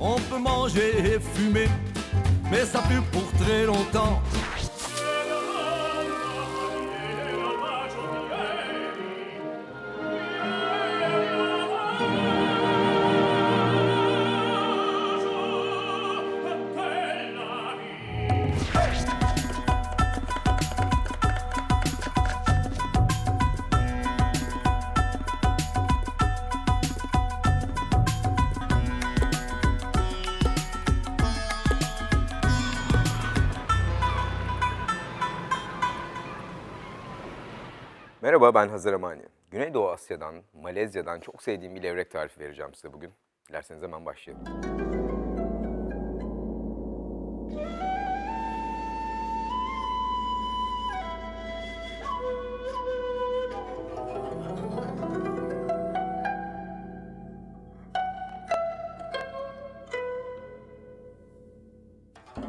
on peut manger et fumer, mais ça plus pour très longtemps. Merhaba ben Hazar Amani. Güneydoğu Asya'dan, Malezya'dan çok sevdiğim bir levrek tarifi vereceğim size bugün. Dilerseniz hemen başlayalım.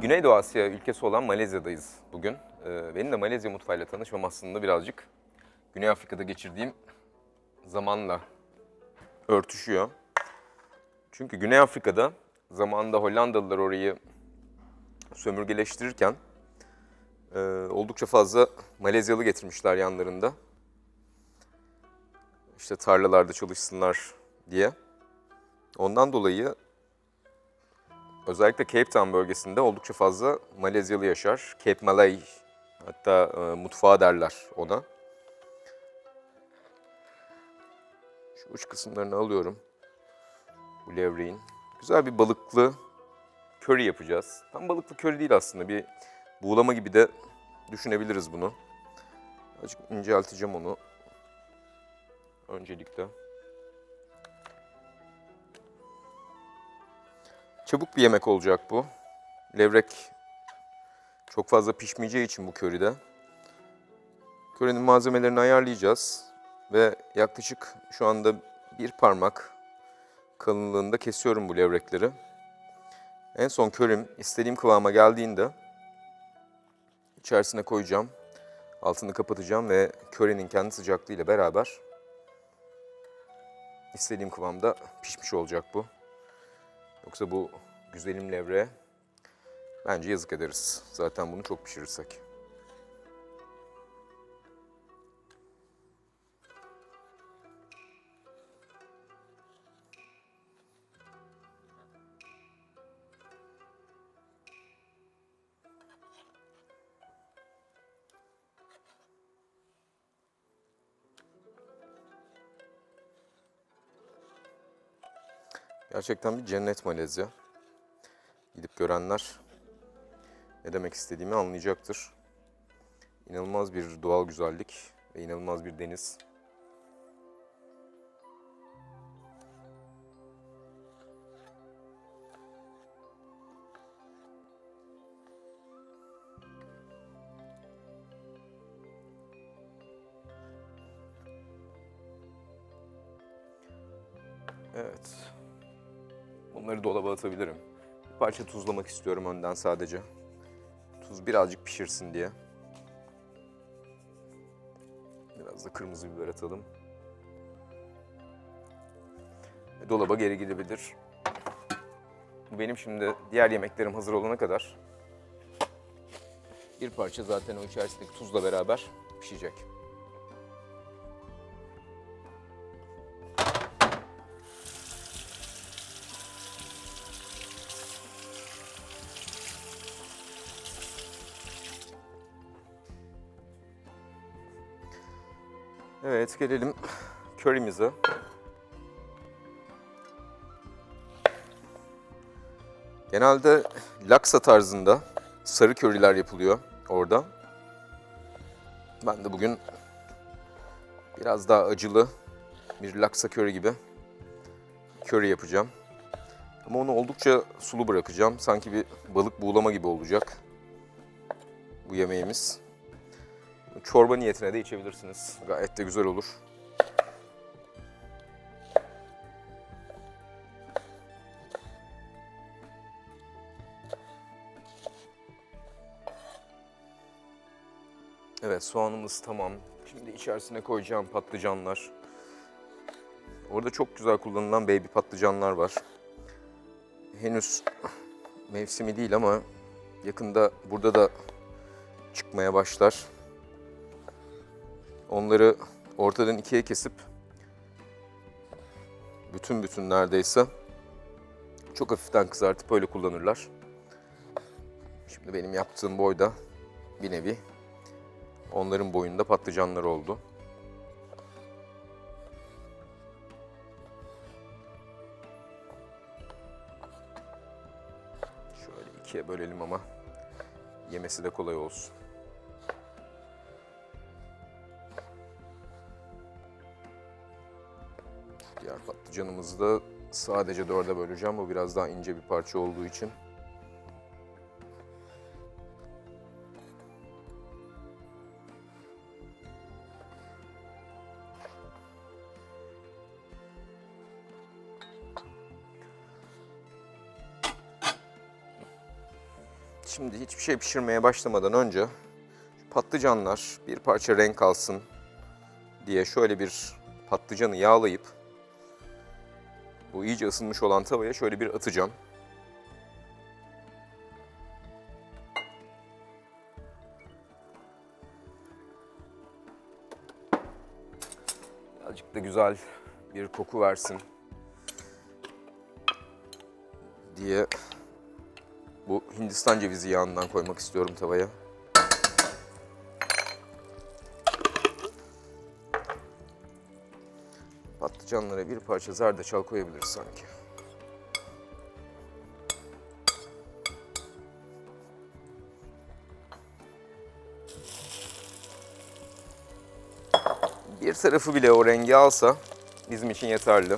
Güneydoğu Asya ülkesi olan Malezya'dayız bugün. Ee, benim de Malezya mutfağıyla tanışmam aslında birazcık Güney Afrika'da geçirdiğim zamanla örtüşüyor. Çünkü Güney Afrika'da zamanında Hollandalılar orayı sömürgeleştirirken e, oldukça fazla Malezyalı getirmişler yanlarında. İşte tarlalarda çalışsınlar diye. Ondan dolayı özellikle Cape Town bölgesinde oldukça fazla Malezyalı yaşar. Cape Malay hatta e, mutfağı derler ona. Şu uç kısımlarını alıyorum. Bu levreğin. Güzel bir balıklı köri yapacağız. Tam balıklı köri değil aslında. Bir buğulama gibi de düşünebiliriz bunu. Azıcık incelteceğim onu. Öncelikle. Çabuk bir yemek olacak bu. Levrek çok fazla pişmeyeceği için bu köride. Körenin malzemelerini ayarlayacağız ve yaklaşık şu anda bir parmak kalınlığında kesiyorum bu levrekleri. En son körim istediğim kıvama geldiğinde içerisine koyacağım. Altını kapatacağım ve körenin kendi sıcaklığıyla beraber istediğim kıvamda pişmiş olacak bu. Yoksa bu güzelim levre bence yazık ederiz. Zaten bunu çok pişirirsek. Gerçekten bir cennet Malezya. Gidip görenler ne demek istediğimi anlayacaktır. İnanılmaz bir doğal güzellik ve inanılmaz bir deniz. Atabilirim. Bir parça tuzlamak istiyorum önden sadece. Tuz birazcık pişirsin diye. Biraz da kırmızı biber atalım. Ve dolaba geri gidebilir. Bu benim şimdi diğer yemeklerim hazır olana kadar bir parça zaten o içerisindeki tuzla beraber pişecek. Evet gelelim körimize. Genelde laksa tarzında sarı köriler yapılıyor orada. Ben de bugün biraz daha acılı bir laksa köri gibi köri yapacağım. Ama onu oldukça sulu bırakacağım. Sanki bir balık buğulama gibi olacak bu yemeğimiz. Çorba niyetine de içebilirsiniz. Gayet de güzel olur. Evet soğanımız tamam. Şimdi içerisine koyacağım patlıcanlar. Orada çok güzel kullanılan baby patlıcanlar var. Henüz mevsimi değil ama yakında burada da çıkmaya başlar. Onları ortadan ikiye kesip bütün bütün neredeyse çok hafiften kızartıp öyle kullanırlar. Şimdi benim yaptığım boyda bir nevi onların boyunda patlıcanlar oldu. Şöyle ikiye bölelim ama yemesi de kolay olsun. Diğer patlıcanımızı da sadece dörde böleceğim. Bu biraz daha ince bir parça olduğu için. Şimdi hiçbir şey pişirmeye başlamadan önce patlıcanlar bir parça renk alsın diye şöyle bir patlıcanı yağlayıp bu iyice ısınmış olan tavaya şöyle bir atacağım. Birazcık da güzel bir koku versin diye bu Hindistan cevizi yağından koymak istiyorum tavaya. Patlıcanlara bir parça zerdeçal koyabiliriz sanki. Bir tarafı bile o rengi alsa bizim için yeterli.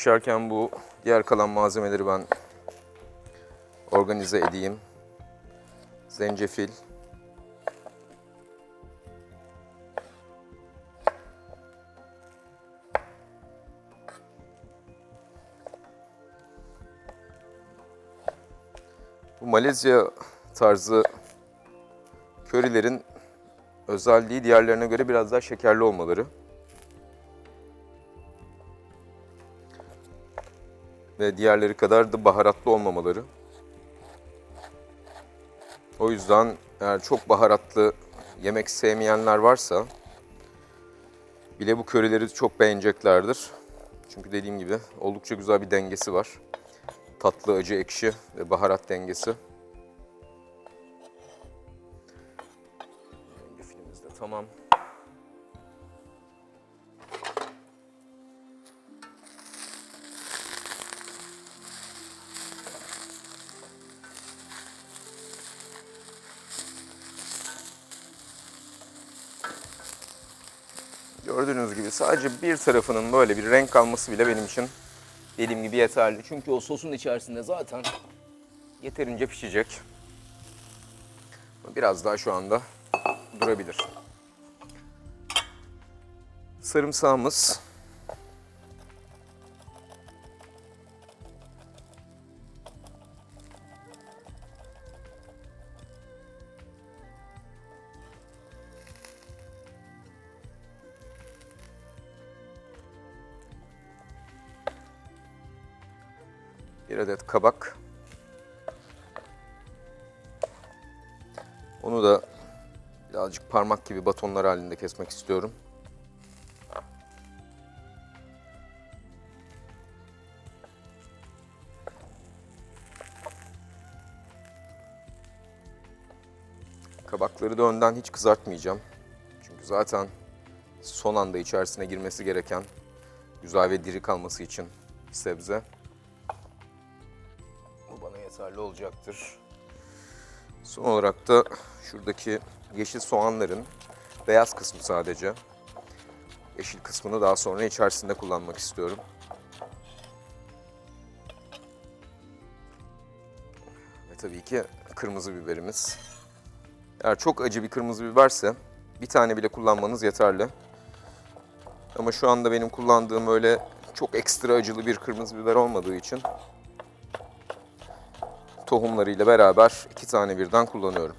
Pişerken bu diğer kalan malzemeleri ben organize edeyim. Zencefil. Bu Malezya tarzı körilerin özelliği diğerlerine göre biraz daha şekerli olmaları. Ve diğerleri kadar da baharatlı olmamaları. O yüzden eğer çok baharatlı yemek sevmeyenler varsa bile bu körileri çok beğeneceklerdir. Çünkü dediğim gibi oldukça güzel bir dengesi var. Tatlı, acı, ekşi ve baharat dengesi. De tamam. Gördüğünüz gibi sadece bir tarafının böyle bir renk alması bile benim için dediğim gibi yeterli. Çünkü o sosun içerisinde zaten yeterince pişecek. Biraz daha şu anda durabilir. Sarımsağımız kabak. Onu da birazcık parmak gibi batonlar halinde kesmek istiyorum. Kabakları da önden hiç kızartmayacağım. Çünkü zaten son anda içerisine girmesi gereken güzel ve diri kalması için sebze. Yeterli olacaktır. Son olarak da şuradaki yeşil soğanların beyaz kısmı sadece. Yeşil kısmını daha sonra içerisinde kullanmak istiyorum. Ve tabii ki kırmızı biberimiz. Eğer çok acı bir kırmızı biberse bir tane bile kullanmanız yeterli. Ama şu anda benim kullandığım öyle çok ekstra acılı bir kırmızı biber olmadığı için tohumlarıyla beraber iki tane birden kullanıyorum.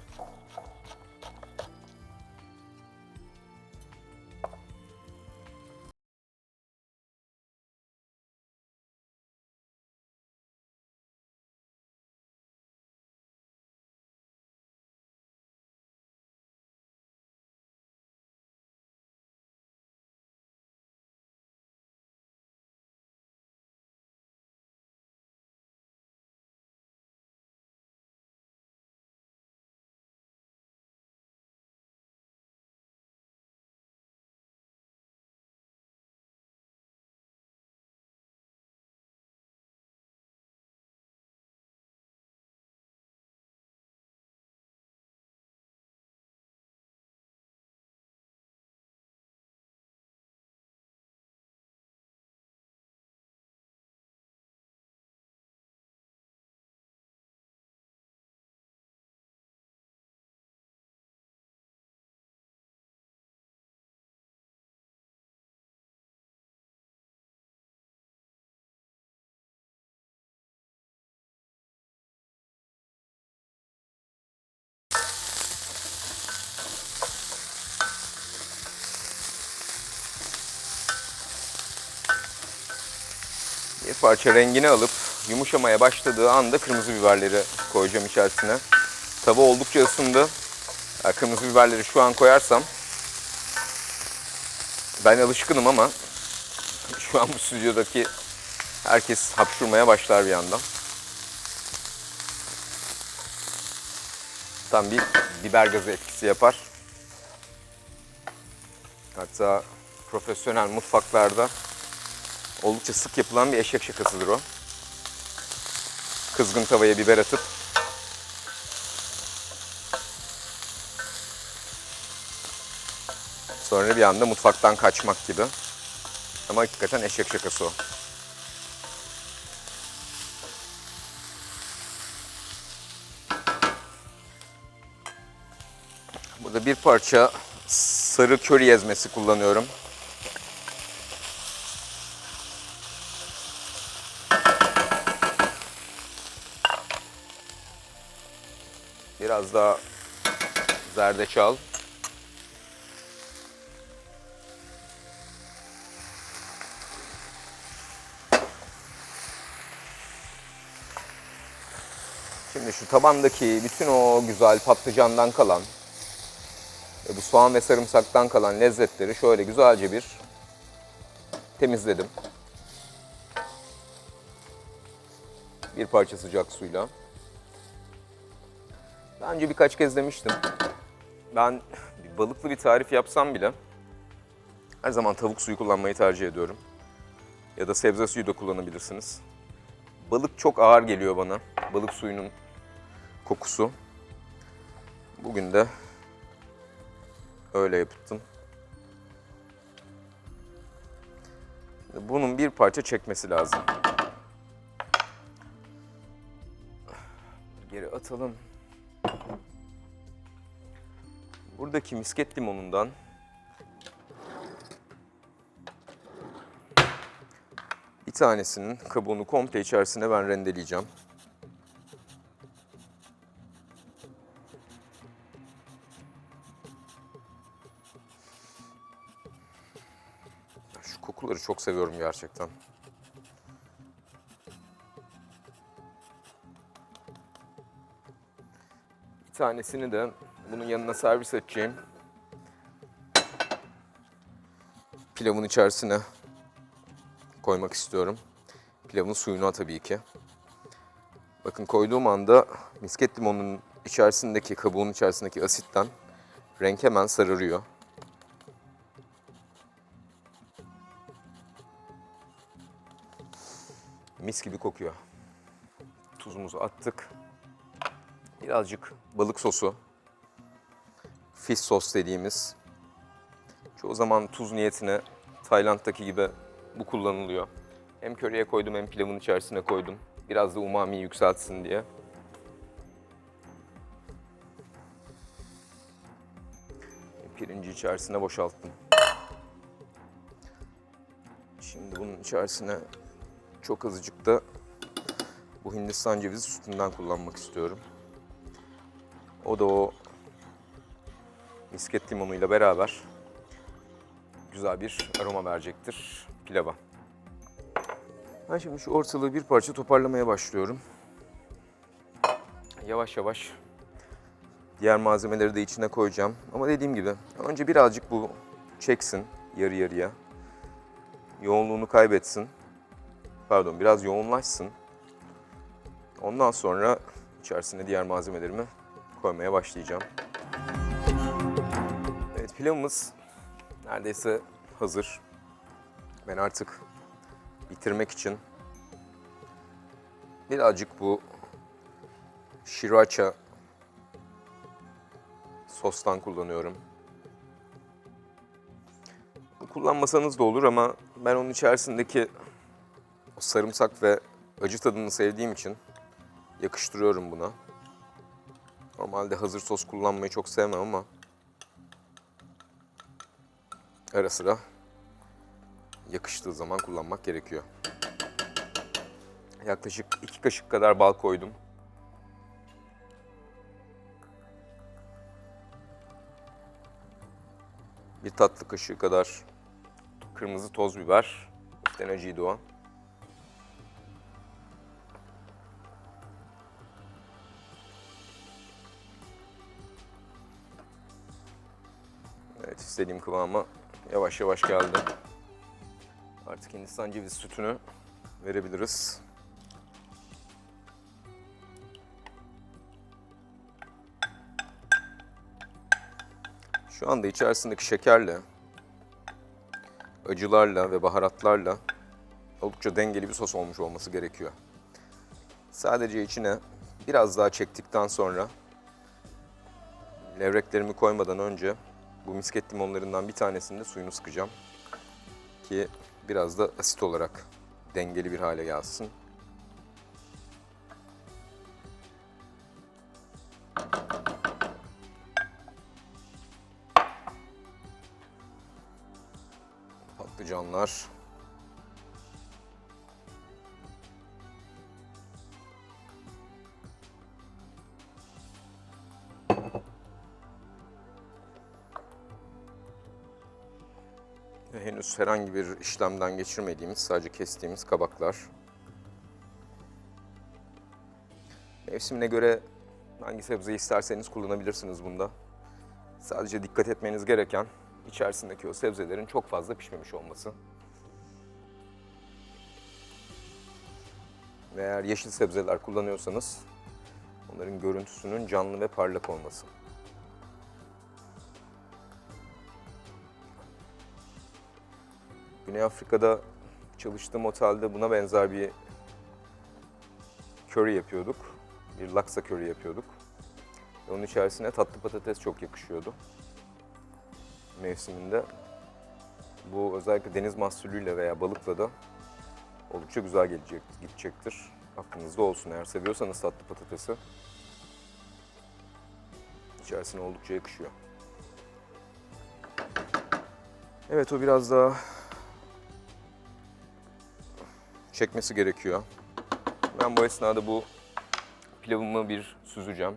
Bir parça rengini alıp yumuşamaya başladığı anda kırmızı biberleri koyacağım içerisine. Tava oldukça ısındı. Kırmızı biberleri şu an koyarsam ben alışkınım ama şu an bu stüdyodaki herkes hapşurmaya başlar bir yandan. Tam bir biber gazı etkisi yapar. Hatta profesyonel mutfaklarda oldukça sık yapılan bir eşek şakasıdır o. Kızgın tavaya biber atıp sonra bir anda mutfaktan kaçmak gibi. Ama hakikaten eşek şakası o. Burada bir parça sarı köri ezmesi kullanıyorum. Biraz daha zerdeçal. Şimdi şu tabandaki bütün o güzel patlıcandan kalan ve bu soğan ve sarımsaktan kalan lezzetleri şöyle güzelce bir temizledim. Bir parça sıcak suyla. Daha önce birkaç kez demiştim. Ben bir balıklı bir tarif yapsam bile her zaman tavuk suyu kullanmayı tercih ediyorum. Ya da sebze suyu da kullanabilirsiniz. Balık çok ağır geliyor bana. Balık suyunun kokusu. Bugün de öyle yaptım. Bunun bir parça çekmesi lazım. Geri atalım. Buradaki misket limonundan bir tanesinin kabuğunu komple içerisine ben rendeleyeceğim. Şu kokuları çok seviyorum gerçekten. Tanesini de bunun yanına servis edeceğim. Pilavın içerisine koymak istiyorum. Pilavın suyuna tabii ki. Bakın koyduğum anda misket limonunun içerisindeki, kabuğun içerisindeki asitten renk hemen sararıyor. Mis gibi kokuyor. Tuzumuzu attık. Birazcık balık sosu. Fish sos dediğimiz. Çoğu zaman tuz niyetine Tayland'daki gibi bu kullanılıyor. Hem köriye koydum hem pilavın içerisine koydum. Biraz da umami yükseltsin diye. Pirinci içerisine boşalttım. içerisine çok azıcık da bu Hindistan cevizi sütünden kullanmak istiyorum. O da o misket limonuyla beraber güzel bir aroma verecektir pilava. Ben şimdi şu ortalığı bir parça toparlamaya başlıyorum. Yavaş yavaş diğer malzemeleri de içine koyacağım. Ama dediğim gibi önce birazcık bu çeksin yarı yarıya. Yoğunluğunu kaybetsin. Pardon biraz yoğunlaşsın. Ondan sonra içerisine diğer malzemelerimi koymaya başlayacağım. Evet pilavımız neredeyse hazır. Ben artık bitirmek için birazcık bu sriracha sostan kullanıyorum. Kullanmasanız da olur ama ben onun içerisindeki sarımsak ve acı tadını sevdiğim için yakıştırıyorum buna. Normalde hazır sos kullanmayı çok sevmem ama ara sıra yakıştığı zaman kullanmak gerekiyor. Yaklaşık iki kaşık kadar bal koydum. Bir tatlı kaşığı kadar kırmızı toz biber. İşte acıydı o. istediğim kıvama yavaş yavaş geldi. Artık Hindistan cevizi sütünü verebiliriz. Şu anda içerisindeki şekerle, acılarla ve baharatlarla oldukça dengeli bir sos olmuş olması gerekiyor. Sadece içine biraz daha çektikten sonra levreklerimi koymadan önce bu misket limonlarından bir tanesinin de suyunu sıkacağım. Ki biraz da asit olarak dengeli bir hale gelsin. Herhangi bir işlemden geçirmediğimiz, sadece kestiğimiz kabaklar. Mevsimine göre hangi sebzeyi isterseniz kullanabilirsiniz bunda. Sadece dikkat etmeniz gereken içerisindeki o sebzelerin çok fazla pişmemiş olması. Ve eğer yeşil sebzeler kullanıyorsanız onların görüntüsünün canlı ve parlak olması. Güney Afrika'da çalıştığım otelde buna benzer bir curry yapıyorduk. Bir laksa curry yapıyorduk. Ve onun içerisine tatlı patates çok yakışıyordu. Mevsiminde. Bu özellikle deniz mahsulüyle veya balıkla da oldukça güzel gelecek, gidecektir. Aklınızda olsun eğer seviyorsanız tatlı patatesi. İçerisine oldukça yakışıyor. Evet o biraz daha çekmesi gerekiyor. Ben bu esnada bu pilavımı bir süzeceğim.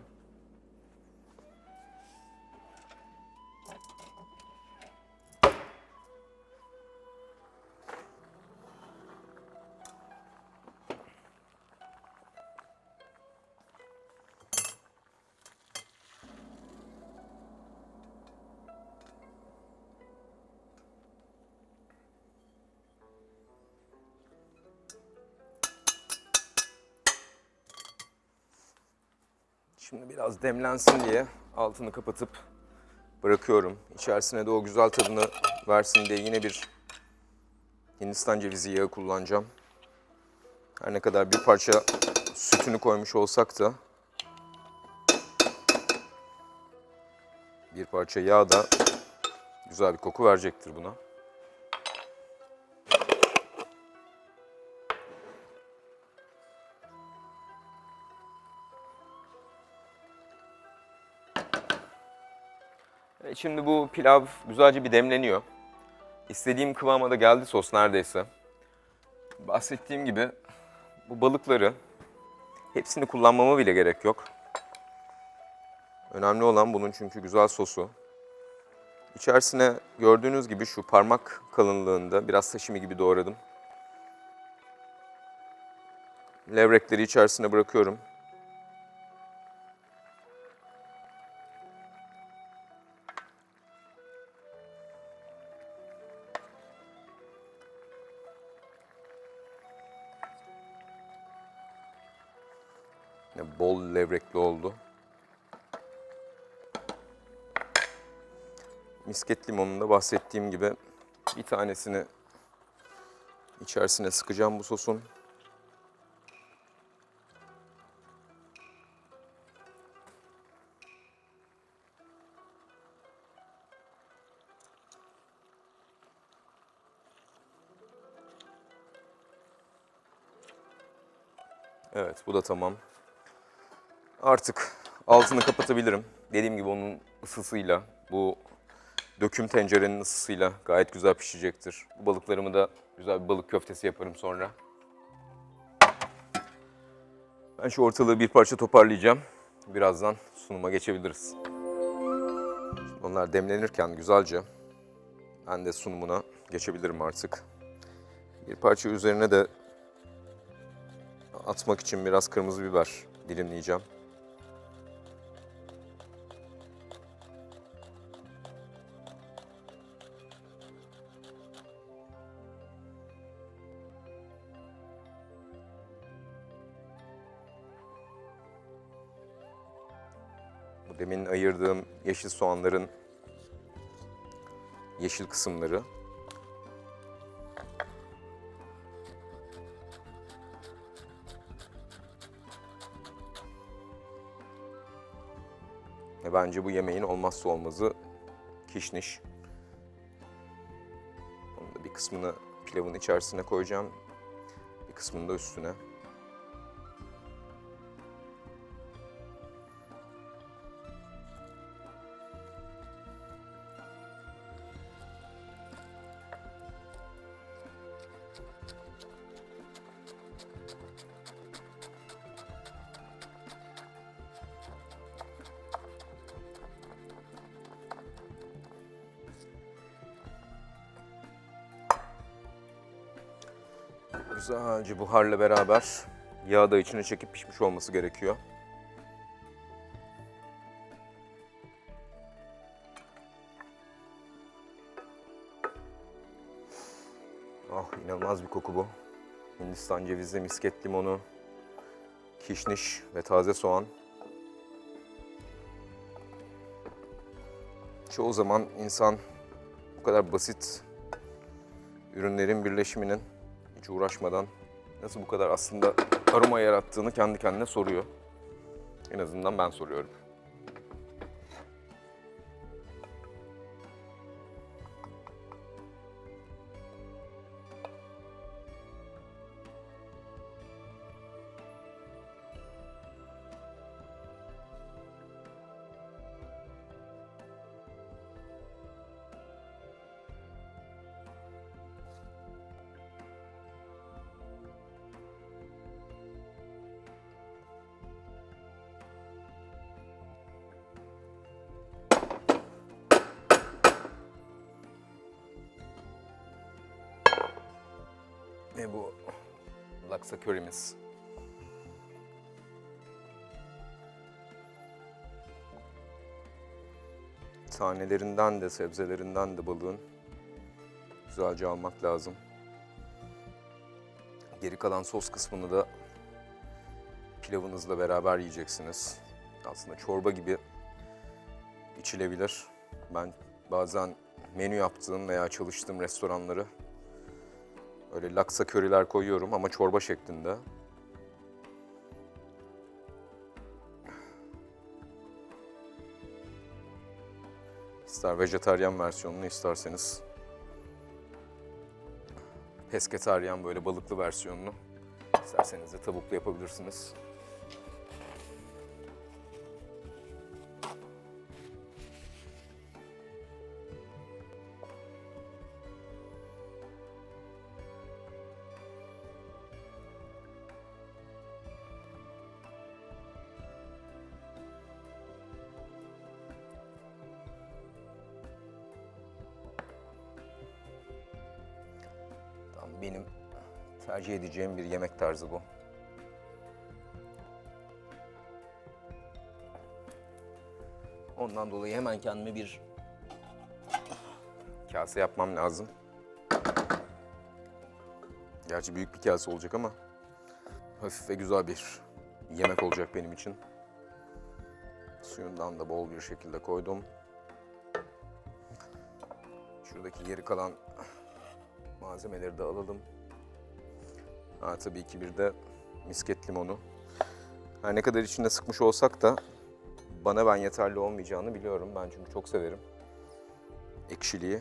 Biraz demlensin diye altını kapatıp bırakıyorum. İçerisine de o güzel tadını versin diye yine bir Hindistan cevizi yağı kullanacağım. Her ne kadar bir parça sütünü koymuş olsak da bir parça yağ da güzel bir koku verecektir buna. Şimdi bu pilav güzelce bir demleniyor. İstediğim kıvama da geldi sos neredeyse. Bahsettiğim gibi bu balıkları hepsini kullanmama bile gerek yok. Önemli olan bunun çünkü güzel sosu. İçerisine gördüğünüz gibi şu parmak kalınlığında biraz sashimi gibi doğradım. Levrekleri içerisine bırakıyorum. Oldu. Misket limonunda bahsettiğim gibi bir tanesini içerisine sıkacağım bu sosun. Evet bu da tamam. Artık altını kapatabilirim. Dediğim gibi onun ısısıyla, bu döküm tencerenin ısısıyla gayet güzel pişecektir. Bu balıklarımı da güzel bir balık köftesi yaparım sonra. Ben şu ortalığı bir parça toparlayacağım. Birazdan sunuma geçebiliriz. Onlar demlenirken güzelce ben de sunumuna geçebilirim artık. Bir parça üzerine de atmak için biraz kırmızı biber dilimleyeceğim. Demin ayırdığım yeşil soğanların yeşil kısımları. Ve bence bu yemeğin olmazsa olmazı kişniş. Onun da bir kısmını pilavın içerisine koyacağım. Bir kısmını da üstüne. Güzelce buharla beraber yağı da içine çekip pişmiş olması gerekiyor. Ah inanılmaz bir koku bu. Hindistan cevizi, misket limonu, kişniş ve taze soğan. Çoğu zaman insan bu kadar basit ürünlerin birleşiminin hiç uğraşmadan nasıl bu kadar aslında aroma yarattığını kendi kendine soruyor. En azından ben soruyorum. Laksa körimiz. Tanelerinden de sebzelerinden de balığın güzelce almak lazım. Geri kalan sos kısmını da pilavınızla beraber yiyeceksiniz. Aslında çorba gibi içilebilir. Ben bazen menü yaptığım veya çalıştığım restoranları Öyle laksa köriler koyuyorum ama çorba şeklinde. İster vejetaryen versiyonunu isterseniz pesketaryen böyle balıklı versiyonunu isterseniz de tavuklu yapabilirsiniz. Benim tercih edeceğim bir yemek tarzı bu. Ondan dolayı hemen kendime bir kase yapmam lazım. Gerçi büyük bir kase olacak ama hafif ve güzel bir yemek olacak benim için. Suyundan da bol bir şekilde koydum. Şuradaki geri kalan malzemeleri de alalım. Ha, tabii ki bir de misket limonu. Her ne kadar içinde sıkmış olsak da bana ben yeterli olmayacağını biliyorum. Ben çünkü çok severim ekşiliği.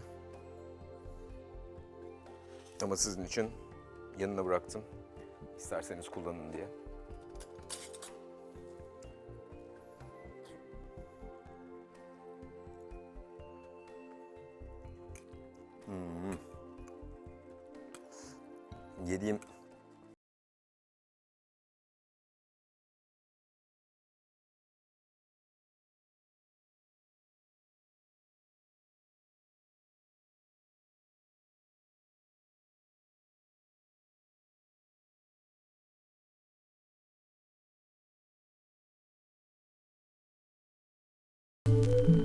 Ama sizin için yanına bıraktım. İsterseniz kullanın diye. dediğim thank you